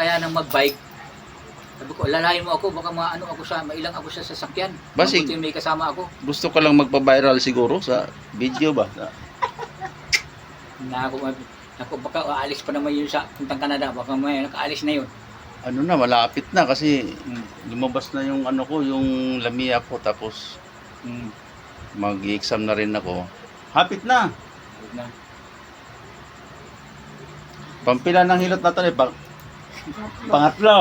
kakayanang mag-bike. Sabi ko, lalayin mo ako, baka maano ako sa, mailang ako sa sasakyan. Basig. Mabuti may kasama ako. Gusto ka lang magpa-viral siguro sa video ba? Na ako, ako baka aalis pa naman yun sa puntang Canada, baka may nakaalis na yun. Ano na, malapit na kasi Mm. lumabas na yung ano ko, yung lamia ko tapos Mm. mag-exam na rin ako. Hapit na. Huwag na. Pampila ng hilot na to eh. Pang, pangatlo.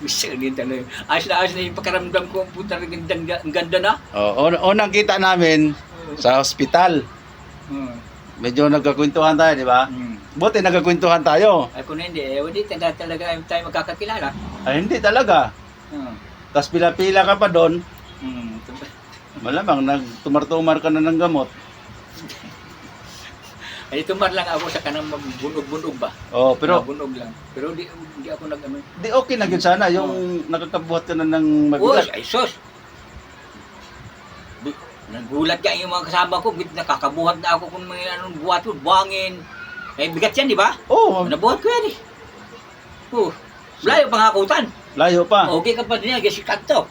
Gusto din talaga. Ayos na ayos na yung pakaramdam ko. Puta rin ganda, ang ganda na. Oh, un- unang kita namin sa hospital. Mm. Medyo nagkakwentuhan tayo, di ba? Mm. Buti nagkakwentuhan tayo. Ay kung hindi, eh, hindi talaga, talaga tayo magkakakilala. Ay, hindi talaga. Mm. Tapos pila-pila ka pa doon. Mm. Malamang nagtumar-tumar ka na ng gamot. Ay tumar lang ako sa kanang magbunog-bunog ba? Oh, pero bunog lang. Pero di, di ako nag ano. di okay na yun sana yung nakakabuhat ka na ng Uy, mabigat. ay sus! Di- Nagulat ka yung mga kasama ko, bit nakakabuhat na ako kung may anong buhat ko, buhangin. Eh, bigat yan, di ba? Oh, Nabuhat ko yan eh. Oh, layo pangakutan. layo pa. Okay ka pa din kasi kanto.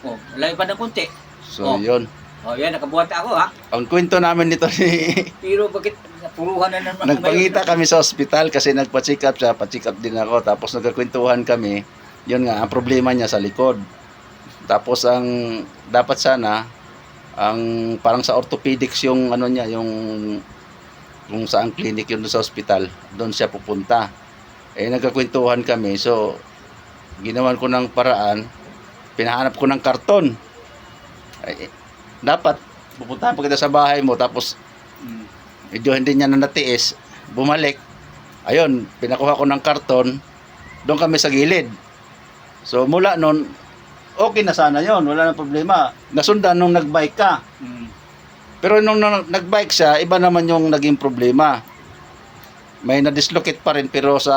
Oh, layo pa ng konti. So, Oh. yun. Oh, yan, nakabuhat na ako ha. Ang kwento namin nito ni Pero bakit napuruhan na naman Nagpangita kami sa ospital kasi nagpa-check up siya, pa-check up din ako. Tapos nagkakwentuhan kami. Yun nga, ang problema niya sa likod. Tapos ang dapat sana, ang parang sa orthopedics yung ano niya, yung kung saan clinic yun sa ospital, doon siya pupunta. Eh nagkakwentuhan kami, so ginawan ko ng paraan, pinahanap ko ng karton. Eh, dapat pupuntahan pa kita sa bahay mo tapos Mm. medyo hindi niya na natiis, bumalik. Ayun, pinakuha ko ng karton, doon kami sa gilid. So mula noon, okay na sana yon wala nang problema. Nasundan nung nagbike ka. Mm. Pero nung, nung nagbike siya, iba naman yung naging problema. May na-dislocate pa rin pero sa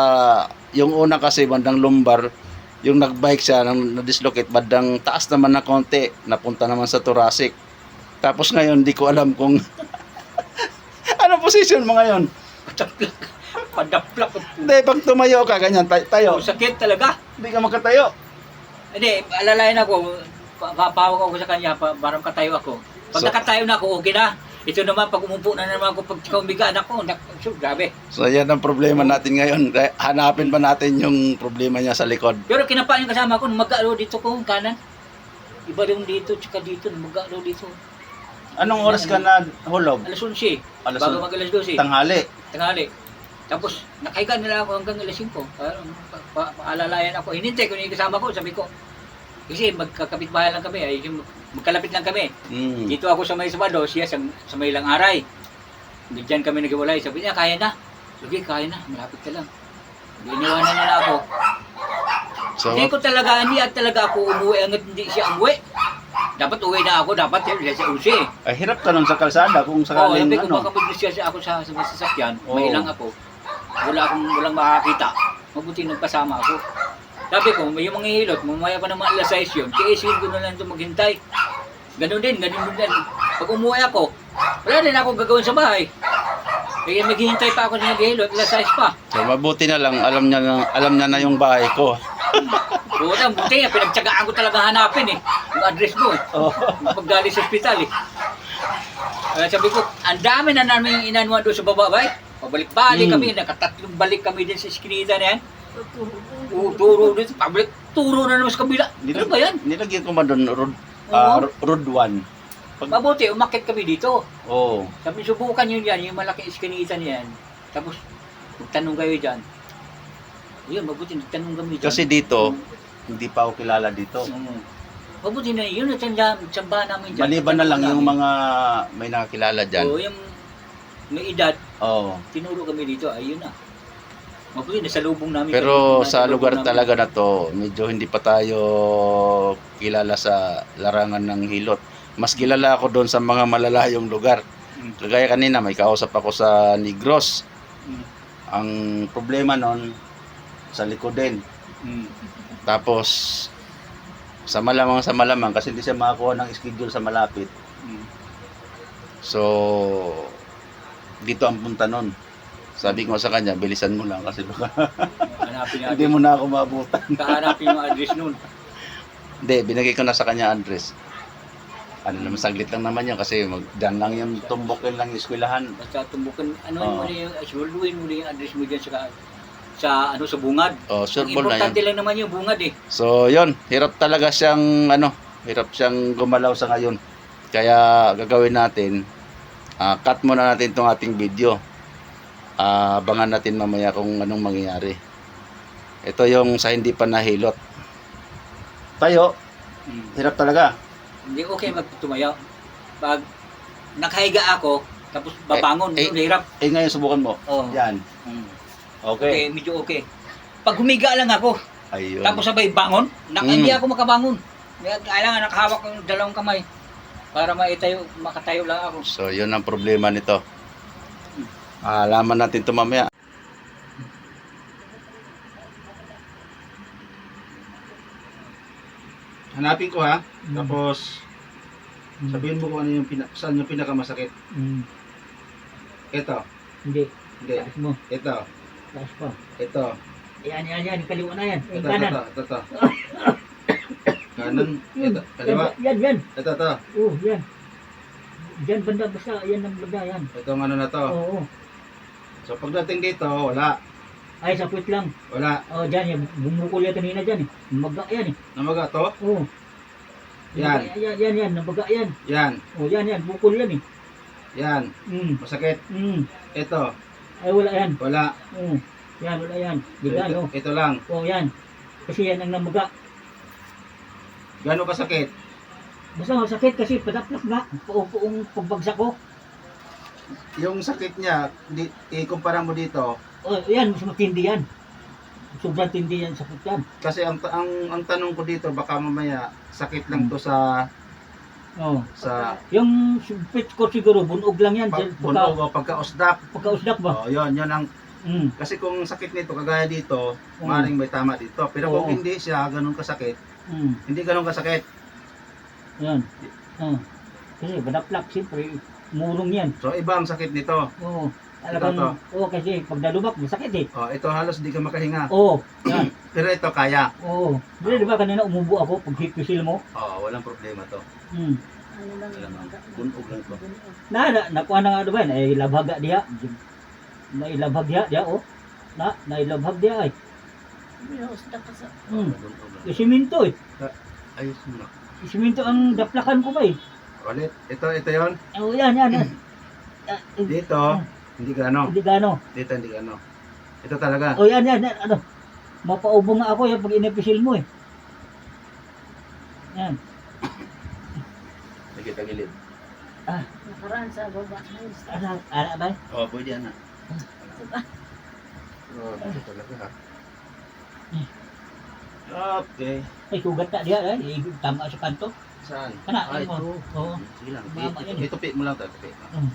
yung una kasi bandang lumbar, yung nagbike siya nang na-dislocate bandang taas naman na konti, napunta naman sa thoracic. Tapos ngayon, di ko alam kung ano position mo ngayon. Padaplak. Padaplak. Hindi, pag tumayo ka, ganyan, tay- tayo. Oh, sakit talaga. Hindi ka makatayo. Hindi, alalayan ako. Pa- Papawag ako sa kanya, pa, parang katayo ako. Pag So- nakatayo na ako, okay na. Ito naman, pag umupo na naman ako, pag kaumigaan ako, nak, so, grabe. So, yan ang problema natin ngayon. Hanapin pa natin yung problema niya sa likod. Pero kinapa yung kasama ko, mag-alo dito ko, kanan. Iba yung dito, tsaka dito, mag-alo dito. Anong oras ka na hulog? Alas 11, Alas bago 11. mag alas 12, Tanghali. tanghali. Tapos, nakahiga nila ako hanggang alas 5. Parang, pa- pa- paalalayan ako. Hinintay ko yung kasama ko, sabi ko, kasi magkakapit bahay lang kami, ay yung magkalapit lang kami. Mm. Dito ako sa may sabado, siya sa, sa may lang aray. Diyan kami naghiwalay. Sabi niya, kaya na. Sige, kaya na. Malapit ka lang. Iniwanan niya na ako. So, hindi ko talaga, hindi at talaga ako umuwi hanggat hindi siya umuwi. Dapat uwi na ako, dapat siya sa usi. ay, hirap ka nun sa kalsada kung Oo, sakaling sabi ko ano. baka mag-discuss ako sa, sa sasakyan, Oo. may ilang ako. Wala akong walang makakita. Mabuti nagpasama ako. Sabi ko, may yung mga hilot, mamaya pa naman alas 6 yun. Kaisin ko na lang ito maghintay. Ganun din, ganun din. Pag umuwi ako, wala din ako gagawin sa bahay. Kaya maghihintay pa ako sa naghihilot, alas 6 pa. So, mabuti na lang, alam niya na, alam niya na yung bahay ko. Puta, buti nga, pinagtsagaan ko talaga hanapin eh. Yung address mo eh. Oh. Paggali sa ospital eh. Kaya sabi ko, ang dami na namin inanuan doon sa baba, bay. Pabalik-balik Hmm. kami, nakatatlong balik kami din sa iskinita na yan. Tu- Turo dito, pabalik, turo na naman sa kabila. Ano ba yan? Nilagyan ko man doon, road, ah, Oo. road 1. Pag, Mabuti, umakit kami dito. oh, Sabi, subukan yun yan, yung malaki iskinita niyan. Tapos, magtanong kayo dyan. Yun, mabuti, nagtanong kami dyan. kasi dito, hindi pa ako kilala dito. Mm. Mabuti na yun, tsamba, tsamba namin dyan. Maliban na lang yung mga may nakakilala dyan. Oo, yung may edad, Oh. tinuro kami dito, ayun na. Mabuti, nasa lubong namin. Pero kami, sa lugar namin. talaga na to, medyo hindi pa tayo kilala sa larangan ng hilot. Mas kilala ako doon sa mga malalayong lugar. Mm. Kagaya kanina, may kausap ako sa Negros. Mm. Ang problema nun, sa likod din. Mm. Tapos, sa malamang sa malamang, kasi hindi siya makakuha ng schedule sa malapit. Mm. So, dito ang punta nun. Sabi ko sa kanya, bilisan mo lang kasi baka hindi mo na ako maabutan. Kahanapin yung address nun. Hindi, binigay ko na sa kanya address. Ano naman, saglit lang naman yan kasi mag, dyan lang yung tumbukin lang yung eskwelahan. Basta tumbukan, ano Oo. mo na yung, siguraduhin mo na yung address mo dyan sa, sa, ano, sa bungad. Oh, sure ball na yan. importante lang naman yung bungad eh. So, yon hirap talaga siyang, ano, hirap siyang gumalaw sa ngayon. Kaya, gagawin natin, ah, cut muna natin itong ating video. Ah, abangan natin mamaya kung anong mangyayari. Ito yung sa hindi pa nahilot. Tayo, Hmm. hirap talaga. Hindi okay magtumayo. Pag nakahiga ako, tapos babangon, Eh, eh. yun, hirap. Eh, ngayon subukan mo. Oh. Yan. Hmm. Okay. Okay, medyo okay. Pag humiga lang ako, Ayun. tapos sabay bangon, nak- Mm. hindi ako makabangon. Kaya Kailangan nakahawak ng dalawang kamay para maitayo, makatayo lang ako. So, yun ang problema nito. Alaman natin ito mamaya. Hanapin ko ha. Tapos, sabihin mo kung ano yung pina, saan yung pinakamasakit. Mm. Ito. Hindi, Hindi. taas mo, Ito. Pa. Ito. Yan, yan, yan, kaliwa na yan. Ito, ito, kanan. ito, ito, ito. Kanan. Ito. Kaliwa. Yan, yan. Ito, ito. Oh, yan. Yan banda, basta yan ang banda yan. Itong ano na to. Oo. So, pagdating dito, wala. Ay, sa puwit lang. Wala. Oh, dyan, yan. Bumukol yan kanina dyan eh. Maga yan eh. Namaga to. Oo. Yan. Nabaga- Yan, yan, yan. Nabaga yan. Yan. Oh, yan, yan. Bukol yan eh. Yan. Mm. Masakit. Mm. Ito. Ay, wala yan. Wala. Oo. Yan, wala yan. Bigan, ito, oh. ito lang. Oh, yan. Kasi yan ang namaga. Gano'n kasakit? Basta masakit kasi padaplak nga. Paupuong pagbagsak ko. Yung sakit niya, di, ikumpara mo dito, Oh, yan. Mas matindi yan. Sobrang tindi yan sakit yan. kasi ang, ang, ang tanong ko dito, baka mamaya sakit lang to sa Oh. sa Yung sumpit ko siguro, bunog lang yan. pag, Pagka, bunog o pagka-usdak. pagkausdak ba? Oh, yun, yun ang, Mm. kasi kung sakit nito, kagaya dito, Oo. maring may tama dito. Pero Oo. kung hindi siya ganun kasakit, Mm. hindi ganun kasakit. Yan. Oh. Kasi badaplak, siyempre, murong yan. So, iba ang sakit nito. Oo. Talagang, Ito, oo, kasi pag nalubak, masakit eh. Oh, ito halos di ka makahinga. Oo, yan. Pero ito kaya. Oo. Di, di ba kanina umubo ako pag hipisil mo? Oh, walang problema to. Hmm. Ano lang Alam mo, bunog lang to. Na, na, nakuha na nga diba, nailabhaga diha. Nailabhag diha, diha, oh. Na, nailabhag diha ay. Usda ka sa... Hmm. Bunog lang. Isiminto eh. Ayos mo na. Isiminto ang daplakan ko ba eh. Ulit. Ito, ito yon. Oh, yan, yan, yan. Ah, eh, Dito, hindi gano. Hindi gano. Dito, hindi gano. Ito talaga. Oh, yan, yan, yan. Ano? Mapaubo nga ako yan pag inipisil mo eh. Yan. Sige, tagilid. Nakaraan sa baba. Ay, usda. Ano, ano ba? Oh, pwede yan na. Diba? Oh, ito talaga ha. Okay. Ay, sugat na diha eh. Eh, Tama sa kanto. Saan? Kana, Ah, ano mo? ito. Oo. Sige lang. Mama Ito, yan eh. ito, mo lang tayo. Pi. Mm.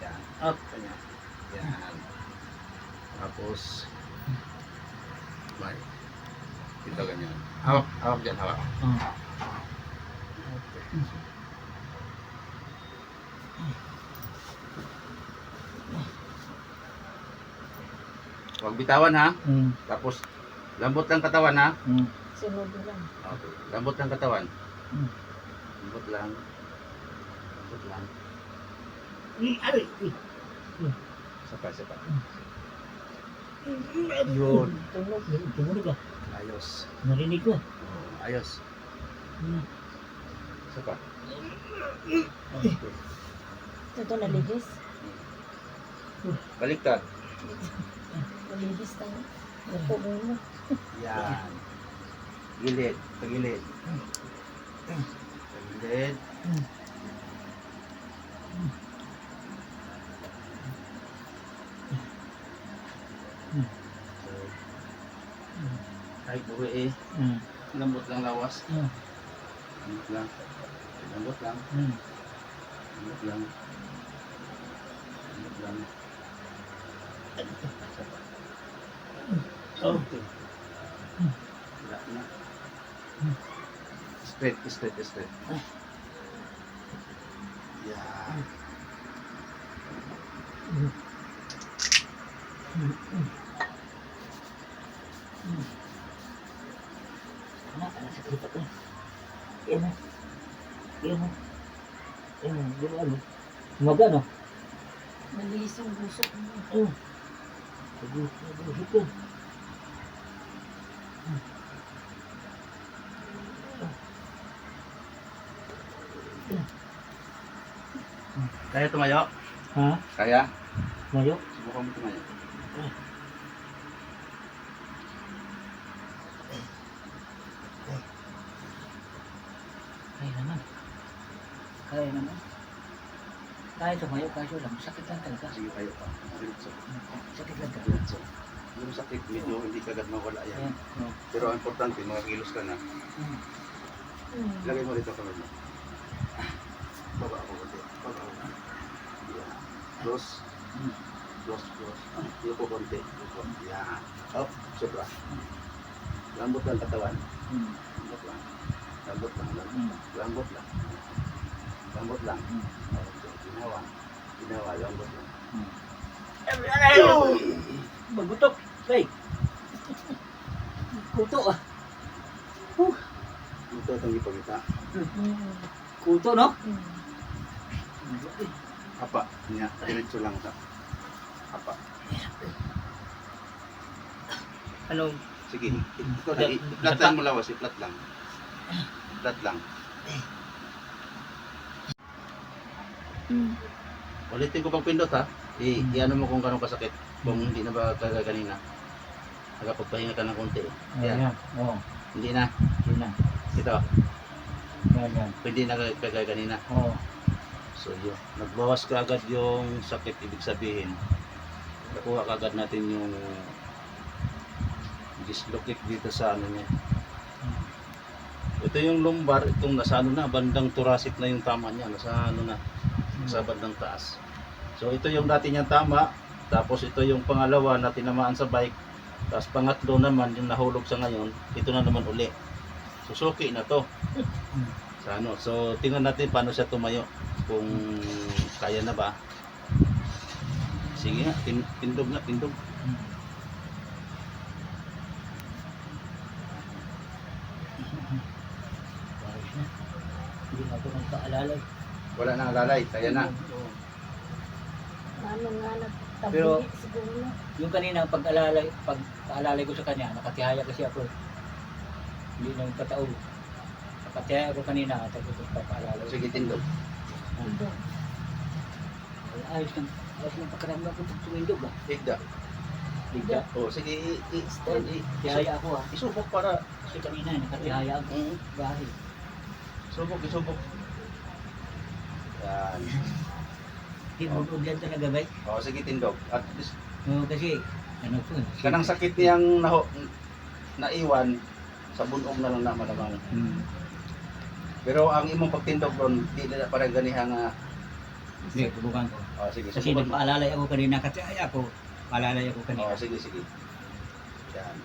Yan. Up. Kanya. Yan. Tapos, may. Ito ganyan. Hawak. Hawak dyan. Hawak. Oh. Huwag bitawan ha. Mm. Tapos, lambot lang katawan ha. Mm. Sunod lang. Okay. Lambot lang katawan. Mm. Lambot lang. Lambot lang. Ay, ay. Sapa, sapa. Yun. Tumunog. Tumunog ah. Ayos. Narinig ko. Oh, ayos. Mm. Sapa. Ito naligis. Baliktad. Naligis tayo. Napo mo. Yan. Gilid. Pagilid. Pagilid. So, kahit buwi eh, Mm. lambot lang lawas. Mm. Lambot lang. Lambot lang. Mm. Lambot lang. Lambot lang. Okay. Wala na. Straight, straight, straight. Yan. Anak, anak sakit ako. Yan mo. Yan mo. Yan mo. Yan mo. ano? Umaga, no? Malinis yung busok mo. Oo. Sabi, sabi, sabi. Kaya tumayo? Ha? Kaya? Mayo? Subukan mo tumayo. Kaya naman. Kaya naman. Kaya tumayo, kaso lang, sakit lang talaga. Sige, tayo pa. Diretso. Sakit lang talaga. Diretso. Yung sakit, medyo hindi kagad mawala yan. Ayan. Oh. Pero ang importante, mga kilos ka na. Hmm. Mm. Lagay mo dito kamay mo. Baba ako konti. Baba ako. Yan. Close. Hmm. Close, close. Yuko konti. Yan. Up. Sobra. Lambot lang katawan. Hmm. Lambot lang. Lambot lang. Lambot, Hmm. lambot lang. Lambot lang. Hmm. Ginawa. Ginawa. Lang. Hmm. Ayaw! Magutok. Tay. Kuto ah. Ito itong ipagita. Kuto, no? Apa. Niya. Diretso lang sa. Apa. Ano? Sige. Ito. I-flat lang mo lawas. I-flat lang. Flat lang. Mm. Ulitin ko pang pindot ha. I, i-ano mo kung gano'ng kasakit. Kung hindi na ba kaga kanina. Nakapagpahinga ka ng konti. Yan. Ayan. Oo. Hindi na. Yun na. Ito. Yan, yan. Hindi na kaga kanina. Oo. So yun. Nagbawas ka agad yung sakit. Ibig sabihin. Nakuha ka agad natin yung dislocate dito sa ano niya. Ito yung lumbar. Itong nasa ano na. Bandang thoracic na yung tama niya. Nasa ano na. Sa bandang taas. So ito yung dati niyang tama. Tapos ito yung pangalawa na tinamaan sa bike. Tapos pangatlo naman yung nahulog sa ngayon. Ito na naman uli. Susuki na to. Sa ano. So tingnan natin paano siya tumayo. Kung kaya na ba. Sige nga. Tin tindog nga. Tindog. Na. Hindi na ako nagpaalalay. Wala na alalay. Kaya na. Ano nga, nagtabi Pero- siguro. Yung kanina pag-alalay, pag-alalay ko sa kanya, nakatihaya kasi ako. Hindi na patao. Nakatihaya ako kanina, tapos pag-alalay. Sige tindog. Ay, Ayos ng, ayos ng pakiramdam ko pag tumindog ah. Tigda. Bigla. Oh, sige. I, i, Ay, i, tihaya ako ah. isubok para. Kasi kanina, nakatihaya ako. Mm, Bahay. Subok, isubok. Yan. Hindi mo yan talaga ba? Oh, sige tindog. At least, Oo, kasi, ano po. kanang sakit niyang naho, naiwan, sa bunog na lang na malamang. Hmm. Pero ang imong pagtindog doon, di na parang ganiha nga. Hindi, tubukan ko. Oh, sige, Kasi subukan mo. nagpaalalay ako kanina, katihaya ako. Paalalay ako kanina. Oh, sige, sige. Yan.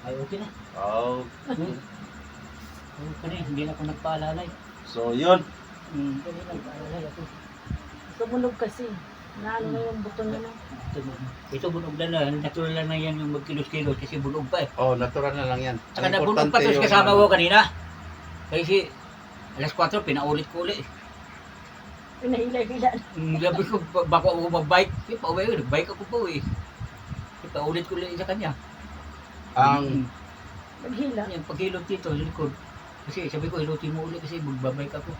Ay, okay na. Oh, Hmm. Hindi na ako nagpaalalay. so yun. Hmm, ako. Tumunog kasi. Naano na yung buto na. Ito, ito bunog na lang, natural lang na yan yung magkilos-kilos kasi bunog pa eh. Oh, natural na lang yan. Saka Ang nabunog pa yung kasama ano. ko kanina. Kasi alas 4, pinaulit ko ulit. Pinahilay-hila. Mm, Sabi ko, ba- bako ako mag-bike. Eh, pauwi ko, nag-bike ako po eh. Eh, paulit ko ulit sa kanya. Ang, Naghila. Yan, paghilot dito, sa likod. Kasi sabi ko, hilutin mo ulit kasi magbabike ako.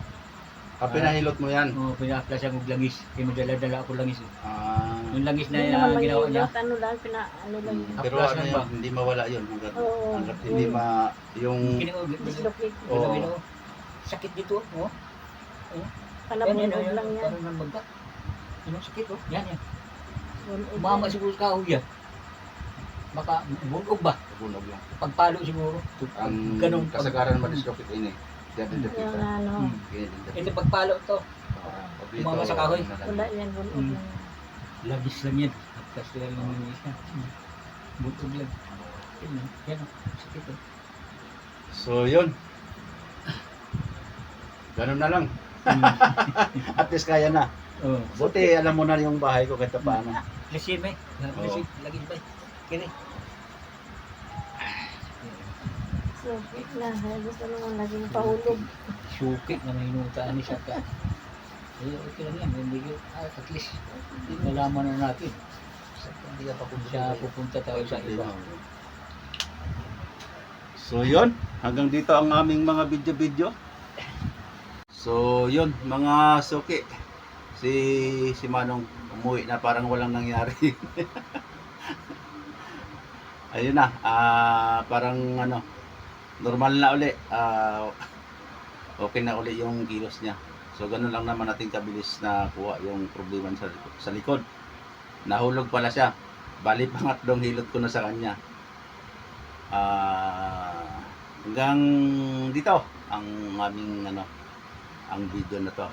ah, pinahilot mo yan. Oo, pinaklas ako langis. Kaya madala-dala ako langis. eh. Ah, Yung langis na Hindi yan, naman ginawa niya. mahilot. Ano lang, pina, ano lang. Mm. pero Aplas ano lang yun, ba? hindi mawala yun. Hanggat, Oo. hanggat hindi ma, yung, Dislocate. Oo. Ako. Sakit dito, oh. Kalabunog lang yan. Parang namaga. Ano sakit, oh. Yan, yan. Umama yan. siguro sa kahoy yan. Baka bunog ba? bunog lang. Pagpalo siguro. Ang Ganun. pag- kasagaran madislocate ini. Diyan din Yung kita. ano. Hmm. Ito pagpalo to. Pag dito, Umama sa kahoy. lang. Wala yan, bunog Mm. lang. Labis lang yan. Tapos lang yung isa. Butog lang. Yan, oh. yan. oh. Sakit, oh. So yun. Ganun na lang. Hmm. At least kaya na. Oh. Buti alam mo na yung bahay ko kahit paano. Lisime. Lisime. Lagi ba? Kini. So, wait na. Kaya gusto naman laging pahulog. Suki na may ni Saka. Eh, okay lang yan. Hindi yun. Ah, at least, nalaman na natin. Hindi ka pa Siya pupunta tayo sa iba. So yun, hanggang dito ang aming mga video-video. So yun, mga suki. Si si Manong umuwi na parang walang nangyari. Ayun na, ah parang ano, normal na uli. Ah okay na uli yung kilos niya. So ganun lang naman natin kabilis na kuha yung problema sa, sa likod. Nahulog pala siya. Bali pangatlong hilot ko na sa kanya. Ah, hanggang dito ang aming ano ang video na to.